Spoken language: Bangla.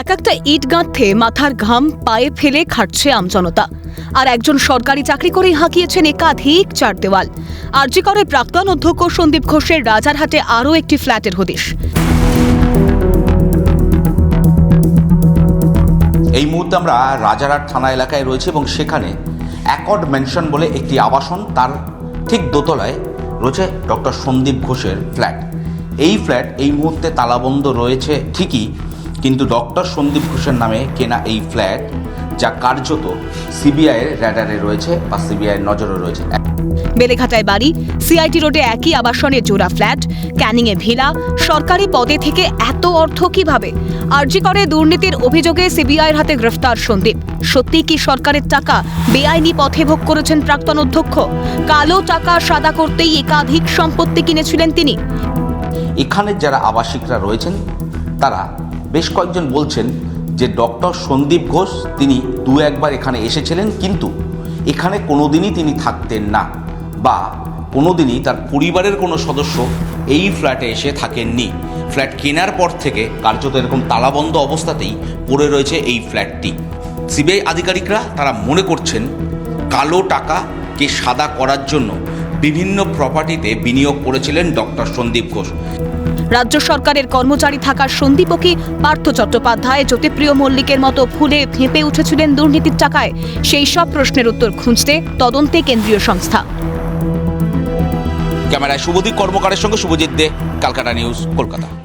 এক একটা ইট গাঁথতে মাথার ঘাম পায়ে ফেলে খাটছে আমজনতা আর একজন সরকারি চাকরি করেই হাঁকিয়েছেন একাধিক চার দেওয়াল। আরজি করে প্রাক্তন অধ্যক্ষ সন্দীপ ঘোষের রাজারহাটে আরও একটি ফ্ল্যাটের হদিশ। এই মুহূর্তে আমরা রাজারহাট থানা এলাকায় রয়েছে এবং সেখানে অ্যাকর্ড মেনশন বলে একটি আবাসন তার ঠিক দোতলায় রয়েছে ডক্টর সন্দীপ ঘোষের ফ্ল্যাট। এই ফ্ল্যাট এই মুহূর্তে তালাবন্ধ রয়েছে ঠিকই কিন্তু ডক্টর সন্দীপ ঘোষের নামে কেনা এই ফ্ল্যাট যা কার্যত সিবিআইয়ের র্যাডারে রয়েছে বা সিবিআইয়ের নজরে রয়েছে। বেলেঘাটায় বাড়ি সিআইটি রোডে একই আবাসনে জোড়া ফ্ল্যাট ক্যানিংয়ে ভিলা সরকারি পদে থেকে এত অর্থ কীভাবে? আরজি করে দুর্নীতির অভিযোগে সিবিআইয়ের হাতে গ্রেফতার সন্দীপ। সত্যি কি সরকারের টাকা বেআইনি পথে ভোগ করেছেন প্রাক্তন অধ্যক্ষ? কালো টাকা সাদা করতেই একাধিক সম্পত্তি কিনেছিলেন তিনি। এখানে যারা আবাসিকরা রয়েছেন তারা বেশ কয়েকজন বলছেন যে ডক্টর সন্দীপ ঘোষ, তিনি দু একবার এখানে এসেছিলেন, কিন্তু এখানে কোনোদিনই তিনি থাকতেন না বা কোনোদিনই তার পরিবারের কোনো সদস্য এই ফ্ল্যাটে এসে থাকেননি। ফ্ল্যাট কেনার পর থেকে কার্যত এরকম তালাবন্ধ অবস্থাতেই পড়ে রয়েছে এই ফ্ল্যাটটি। সিবিআই আধিকারিকরা তারা মনে করছেন, কালো টাকাকে সাদা করার জন্য বিভিন্ন প্রপার্টিতে বিনিয়োগ করেছিলেন ডক্টর সন্দীপ ঘোষ। রাজ্য সরকারের কর্মচারী থাকার সন্দীপকী পার্থ চট্টোপাধ্যায়, জ্যোতিপ্রিয় মল্লিকের মতো ফুলে ফেঁপে উঠেছিলেন দুর্নীতির টাকায়। সেই সব প্রশ্নের উত্তর খুঁজতে তদন্তে কেন্দ্রীয় সংস্থা। ক্যামেরায় শুভদীপ, কর্মকারের সঙ্গে শুভজিৎ দে, কালকাটা নিউজ, কলকাতা।